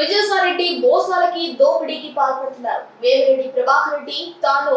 విజయసాయిరెడ్డి మోసాలకి దోపిడీకి పాల్పడుతున్నారు. వేమిరెడ్డి ప్రభాకర్ రెడ్డి తాను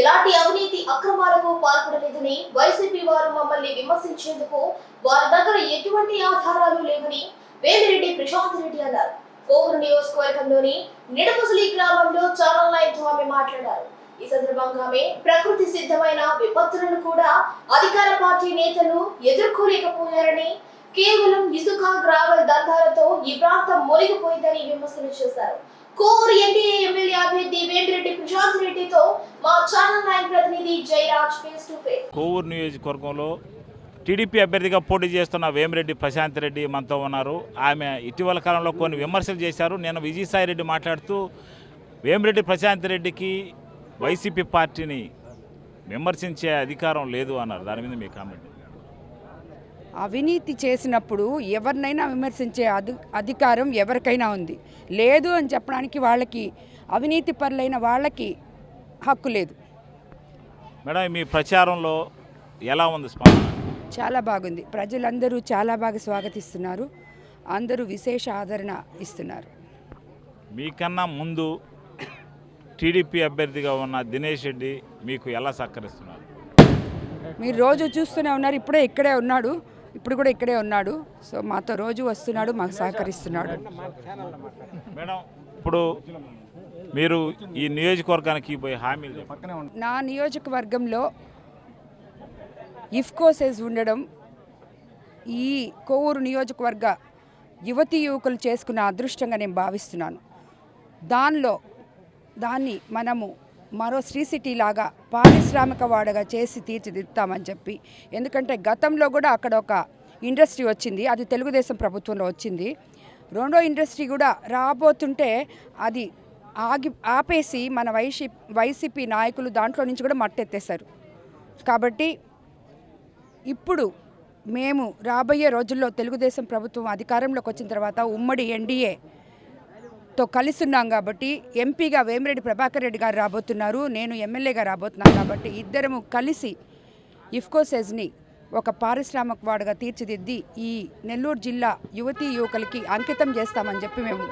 ఎలాంటి అవినీతి అక్రమాలకు పాల్పడలేదని వైసీపీ వారు మమ్మల్ని విమర్శించేందుకు వారి దగ్గర ఎటువంటి ఆధారాలు లేవని వేమిరెడ్డి ప్రశాంత్ రెడ్డి అన్నారు. కోవూరు నియోజకవర్గంలోని నిడముసలి గ్రామంలో ఛానల్ నైన్తో ఆమె మాట్లాడారు. ఈ సందర్భంగా ఆమె ప్రకృతి సిద్ధమైన విపత్తులను కూడా అధికార పార్టీ నేతలు ఎదుర్కోలేకపోయారని కేవలం ఇసుక గ్రావెల్ దందాలతో ఈ ప్రాంతం మునిగిపోయిందని విమర్శలు చేశారు. కోవూరు ఎన్డీఏ ఎమ్మెల్యే అభ్యర్థి వేమిరెడ్డి ప్రశాంత్ రెడ్డితో మా ఛానల్ నైన్ ప్రతినిధి Jayaraj face to face Kovur నియోజకవర్గంలో టీడీపీ అభ్యర్థిగా పోటీ చేస్తున్న వేమిరెడ్డి ప్రశాంత్ రెడ్డి మనతో ఉన్నారు. ఆమె ఇటీవల కాలంలో కొన్ని విమర్శలు చేశారు. నేను విజయసాయి రెడ్డి మాట్లాడుతూ వేమిరెడ్డి ప్రశాంత్ రెడ్డికి వైసీపీ పార్టీని విమర్శించే అధికారం లేదు అన్నారు. దాని మీద మీ కామెంట్ అవినీతి చేసినప్పుడు ఎవరినైనా విమర్శించే అధి అధికారం ఎవరికైనా ఉంది. లేదు అని చెప్పడానికి వాళ్ళకి అవినీతి పరులైన వాళ్ళకి హక్కు లేదు. మేడం మీ ప్రచారంలో ఎలా ఉంది స్పందన? చాలా బాగుంది. ప్రజలందరూ చాలా బాగా స్వాగతిస్తున్నారు. అందరూ విశేష ఆదరణ ఇస్తున్నారు. మీకన్నా ముందు టీడీపీ అభ్యర్థిగా ఉన్న దినేష్ రెడ్డి మీకు ఎలా సహకరిస్తున్నారు? మీరు రోజు చూస్తూనే ఉన్నారు ఇప్పుడే ఇక్కడే ఉన్నాడు. ఇప్పుడు కూడా ఇక్కడే ఉన్నాడు. సో మాతో రోజు వస్తున్నాడు మాకు సహకరిస్తున్నాడు. మేడం ఇప్పుడు మీరు ఈ నియోజకవర్గానికి పోయి హామీలు చెప్పండి. నా నియోజకవర్గంలో ఇఫ్కోసెస్ ఉండడం ఈ కోవూరు నియోజకవర్గ యువతీ యువకులు చేసుకున్న అదృష్టంగా నేను భావిస్తున్నాను. దానిలో దాన్ని మనము మరో శ్రీ సిటీ లాగా పారిశ్రామిక వాడగా చేసి తీర్చిదిద్దామని చెప్పి. ఎందుకంటే గతంలో కూడా అక్కడ ఒక ఇండస్ట్రీ వచ్చింది అది తెలుగుదేశం ప్రభుత్వంలో వచ్చింది. రెండో ఇండస్ట్రీ కూడా రాబోతుంటే అది ఆగి ఆపేసి మన వైసీ వైసీపీ నాయకులు దాంట్లో నుంచి కూడా మట్టెత్తేశారు. కాబట్టి ఇప్పుడు మేము రాబోయే రోజుల్లో తెలుగుదేశం ప్రభుత్వం అధికారంలోకి వచ్చిన తర్వాత ఉమ్మడి ఎన్డీఏ తో కలిసి ఉన్నాం కాబట్టి ఎంపీగా వేమిరెడ్డి ప్రభాకర్ రెడ్డి గారు రాబోతున్నారు. నేను ఎమ్మెల్యేగా రాబోతున్నాను కాబట్టి ఇద్దరము కలిసి ఇఫ్కోసెజ్ని ఒక పారిశ్రామిక వాడగా తీర్చిదిద్ది ఈ నెల్లూరు జిల్లా యువతీ యువకులకి అంకితం చేస్తామని చెప్పి మేము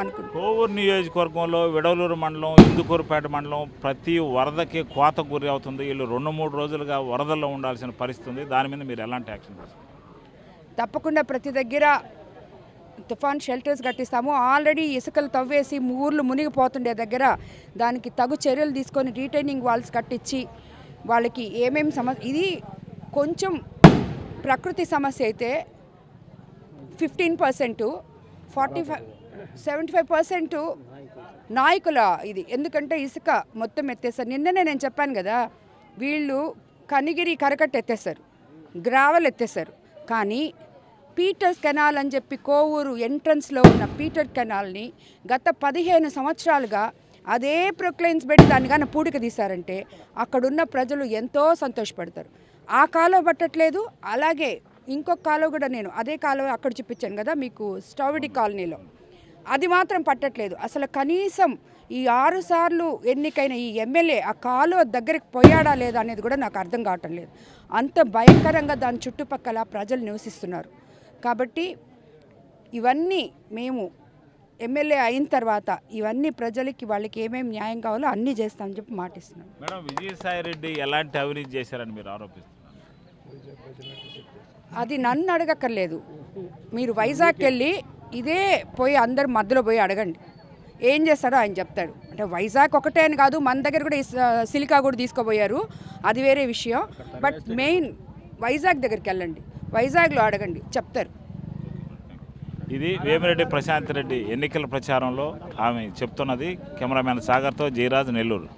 అనుకుంటున్నాం. కోవూరు నియోజకవర్గంలో విడవలూరు మండలం ఇందుకూరుపేట మండలం ప్రతి వరదకి కోత గురి అవుతుంది. వీళ్ళు రెండు మూడు రోజులుగా వరదల్లో ఉండాల్సిన పరిస్థితి ఉంది. దాని మీద మీరు ఎలాంటి యాక్షన్ తీసుకుంటారు తప్పకుండా ప్రతి దగ్గర తుఫాన్ షెల్టర్స్ కట్టిస్తాము. ఆల్రెడీ ఇసుకలు తవ్వేసి ఊర్లు మునిగిపోతుండే దగ్గర. దానికి తగు చర్యలు తీసుకొని రీటైనింగ్ వాల్స్ కట్టించి వాళ్ళకి ఏమేమి సమస్య ఇది కొంచెం ప్రకృతి సమస్య అయితే fifteen percent forty five seventy five percent నాయకుల ఇది. ఎందుకంటే ఇసుక మొత్తం ఎత్తేస్తారు నిన్ననే నేను చెప్పాను కదా వీళ్ళు కనిగిరి కరకట్ట ఎత్తేస్తారు గ్రావెల్ ఎత్తేస్తారు కానీ పీటర్ కెనాల్ అని చెప్పి కోవూరు ఎంట్రన్స్లో ఉన్న పీటర్ కెనాల్ని గత పదిహేను సంవత్సరాలుగా అదే ప్రొక్లైన్స్ పెట్టి దాన్ని కానీ పూడిక తీశారంటే అక్కడున్న ప్రజలు ఎంతో సంతోషపడతారు. ఆ కాలువ పట్టట్లేదు అలాగే ఇంకొక కాలువ కూడా నేను అదే కాలువ అక్కడ చూపించాను కదా మీకు స్టౌవిడి కాలనీలో. అది మాత్రం పట్టట్లేదు. అసలు కనీసం ఈ ఆరు సార్లు ఎన్నికైన ఈ ఎమ్మెల్యే ఆ కాలువ దగ్గరికి పోయాడా లేదా అనేది కూడా నాకు అర్థం కావటం లేదు. అంత భయంకరంగా దాని చుట్టుపక్కల ప్రజలు నివసిస్తున్నారు. కాబట్టి ఇవన్నీ మేము ఎమ్మెల్యే అయిన తర్వాత ఇవన్నీ ప్రజలకి వాళ్ళకి ఏమేమి న్యాయం కావాలో అన్నీ చేస్తామని చెప్పి మాటిస్తున్నాం. మేడం విజయసాయి రెడ్డి ఎలాంటి అవినీతి చేశారని మీరు ఆరోపిస్తున్నారు? అది నన్ను అడగక్కర్లేదు. మీరు వైజాగ్కి వెళ్ళి ఇదే పోయి అందరు మధ్యలో పోయి అడగండి. ఏం చేస్తాడో ఆయన చెప్తాడు. అంటే వైజాగ్ ఒకటే అని కాదు మన దగ్గర కూడా సిలికా కూడా తీసుకుపోయారు. అది వేరే విషయం. బట్ మెయిన్ వైజాగ్ దగ్గరికి వెళ్ళండి. వైజాగ్లో అడగండి. చెప్తారు. ఇది వేమిరెడ్డి ప్రశాంత్ రెడ్డి ఎన్నికల ప్రచారంలో ఆమె చెప్తున్నది కెమెరామ్యాన్ సాగర్తో జయరాజ్ నెల్లూరు.